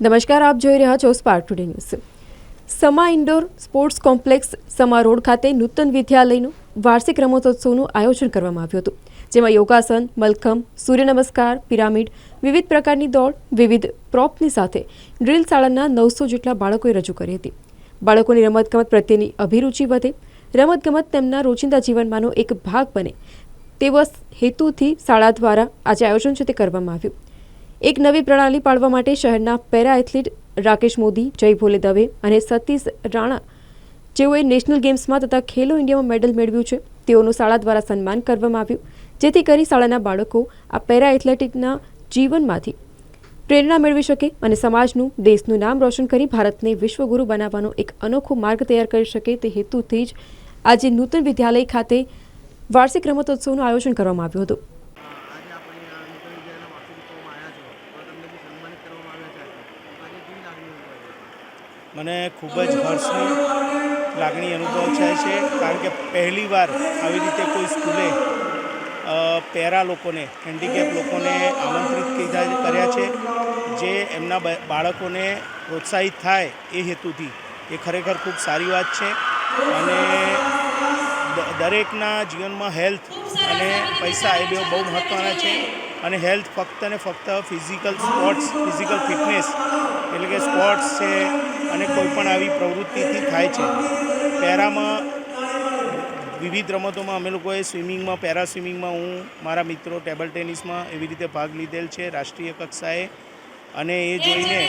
નમસ્કાર, આપ જોઈ રહ્યા છો spark today news Sama indoor sports complex, Sama road ખાતે નૂતન વિદ્યાલયનું વાર્ષિક રમતોત્સવનું આયોજન કરવામાં આવ્યું હતું, જેમાં યોગાસન, મલખમ, સૂર્ય નમસ્કાર, પિરામિડ, વિવિધ પ્રકારની દોડ, વિવિધ પ્રોપની સાથે ડ્રીલ શાળાના નવસો જેટલા બાળકોએ રજૂ કરી હતી. બાળકોની રમતગમત પ્રત્યેની અભિરુચિ વધે, રમતગમત તેમના રોજિંદા જીવનમાંનો એક ભાગ બને, તેવા હેતુથી શાળા દ્વારા આજે આયોજન છે તે કરવામાં આવ્યું. એક નવી પ્રણાલી પાડવા માટે શહેરના પેરા એથ્લીટ રાકેશ મોદી, જય ભોલે દવે અને સતીશ રાણા જેઓએ નેશનલ ગેમ્સમાં તથા ખેલો ઇન્ડિયામાં મેડલ મેળવ્યું છે. તેઓનું શાળા દ્વારા સન્માન કરવામાં આવ્યું. જેથી કરી શાળાના બાળકો આ પેરા એથ્લેટિકના જીવનમાંથી પ્રેરણા મેળવી શકે અને સમાજનું, દેશનું નામ રોશન કરી ભારતને વિશ્વગુરુ બનાવવાનો એક અનોખો માર્ગ તૈયાર કરી શકે તે હેતુથી જ આજે નૂતન વિદ્યાલય ખાતે વાર્ષિક રમતોત્સવનું આયોજન કરવામાં આવ્યું હતું આજે આપણે આ નૂતન વિદ્યાલયના વાર્ષિક ઉત્સવમાં આવ્યા છો તો તમને બી સન્માનિત કરવામાં આવ્યા છે આજે કેવી લાગણી અનુભવે છે મને ખૂબ જ હર્ષની લાગણી અનુભવ થાય છે, કારણ કે પહેલીવાર આવી રીતે કોઈ સ્કૂલે પહેરા લોકોને હેન્ડીકેપ લોકોને આમંત્રિત કીધા કર્યા છે, જે એમના બાળકોને પ્રોત્સાહિત થાય એ હેતુથી. એ ખરેખર ખૂબ સારી વાત છે અને દરેકના જીવનમાં હેલ્થ અને પૈસા એ બે બહુ મહત્ત્વના છે. અને હેલ્થ ફક્ત ને ફક્ત ફિઝિકલ સ્પોર્ટ્સ, ફિઝિકલ ફિટનેસ એટલે કે સ્પોર્ટ્સ છે અને કોઈ પણ આવી પ્રવૃત્તિથી થાય છે. પેરામાં વિવિધ રમતોમાં અમે લોકોએ સ્વિમિંગમાં, પેરા સ્વિમિંગમાં હું, મારા મિત્રો ટેબલ ટેનિસમાં એવી રીતે ભાગ લીધેલ છે રાષ્ટ્રીય કક્ષાએ. અને એ જોઈને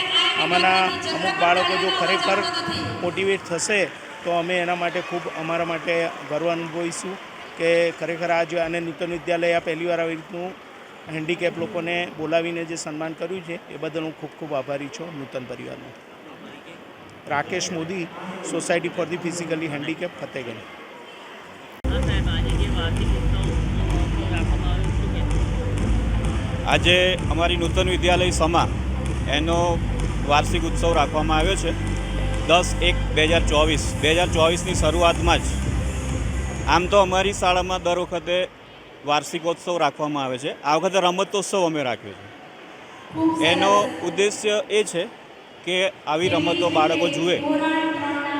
અમારા અમુક બાળકો જો ખરેખર મોટિવેટ થશે તો અમે એના માટે ખૂબ, અમારા માટે ગર્વ અનુભવીશું કે ખરેખર આ જે અને નૂતન વિદ્યાલય આ પહેલીવાર આવી રીતનું હેન્ડીકેપ લોકોને બોલાવીને જે સન્માન કર્યું છે, એ બદલ હું ખૂબ ખૂબ આભારી છું નૂતન પરિવારનો. Rakesh Modi society for the physically handicap Fatehganj આજે અમારી નૂતન વિદ્યાલય સમા એનો વાર્ષિક ઉત્સવ રાખવામાં આવ્યો છે. દસ એક બે હજાર ચોવીસ. બે હજાર ચોવીસની શરૂઆતમાં જ આમ તો અમારી શાળામાં દર વખતે વાર્ષિકોત્સવ રાખવામાં આવે છે. આ વખતે રમતોત્સવ અમે રાખ્યો છે. એનો ઉદ્દેશ્ય એ છે કે આવી રમતો બાળકો જુએ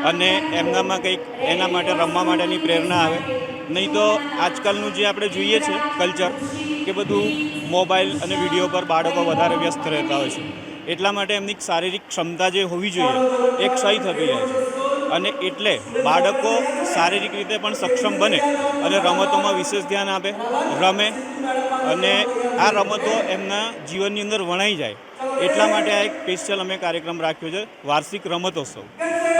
અને એમનામાં કંઈક એના માટે રમવા માટેની પ્રેરણા આવે. નહીં તો આજકાલનું જે આપણે જોઈએ છે કલ્ચર કે બધું મોબાઈલ અને વીડિયો પર બાળકો વધારે વ્યસ્ત રહેતા હોય છે. એટલા માટે એમની શારીરિક ક્ષમતા જે હોવી જોઈએ એ ક્ષય થતી જાય છે. અને એટલે બાળકો શારીરિક રીતે પણ સક્ષમ બને અને રમતોમાં વિશેષ ધ્યાન આપે, રમે અને આ રમતો એમના જીવનની અંદર વણાઈ જાય. એટલા માટે આ એક સ્પેશિયલ અમે કાર્યક્રમ રાખ્યો છે, વાર્ષિક રમતોત્સવ.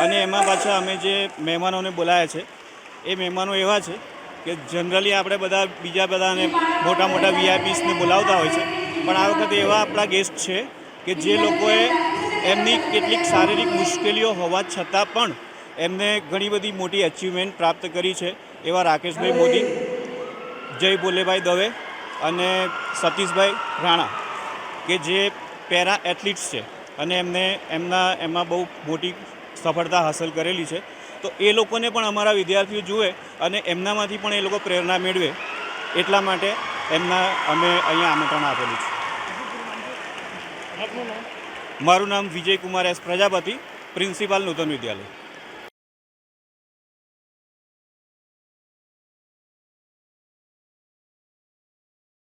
અને એમાં પાછા અમે જે મહેમાનોને બોલાયા છે, એ મહેમાનો એવા છે કે જનરલી આપણે બધા બીજા બધાને મોટા મોટા વીઆઈપીસને બોલાવતા હોય છે. પણ આ વખતે એવા આપણા ગેસ્ટ છે કે જે લોકોએ એમની કેટલીક શારીરિક મુશ્કેલીઓ હોવા છતાં પણ એમને ઘણી બધી મોટી અચીવમેન્ટ પ્રાપ્ત કરી છે એવા રાકેશભાઈ મોદી જય ભોલેભાઈ દવે અને સતીશભાઈ રાણા કે જે પેરા એથ્લીટ્સ છે અને એમને એમના એમાં બહુ મોટી સફળતા હાંસલ કરેલી છે. તો એ લોકોને પણ અમારા વિદ્યાર્થીઓ જુએ અને એમનામાંથી પણ એ લોકો પ્રેરણા મેળવે એટલા માટે એમના અમે અહીંયા આમંત્રણ આપેલું છે. મારું નામ વિજયકુમાર એસ પ્રજાપતિ પ્રિન્સિપાલ નૂતન વિદ્યાલય.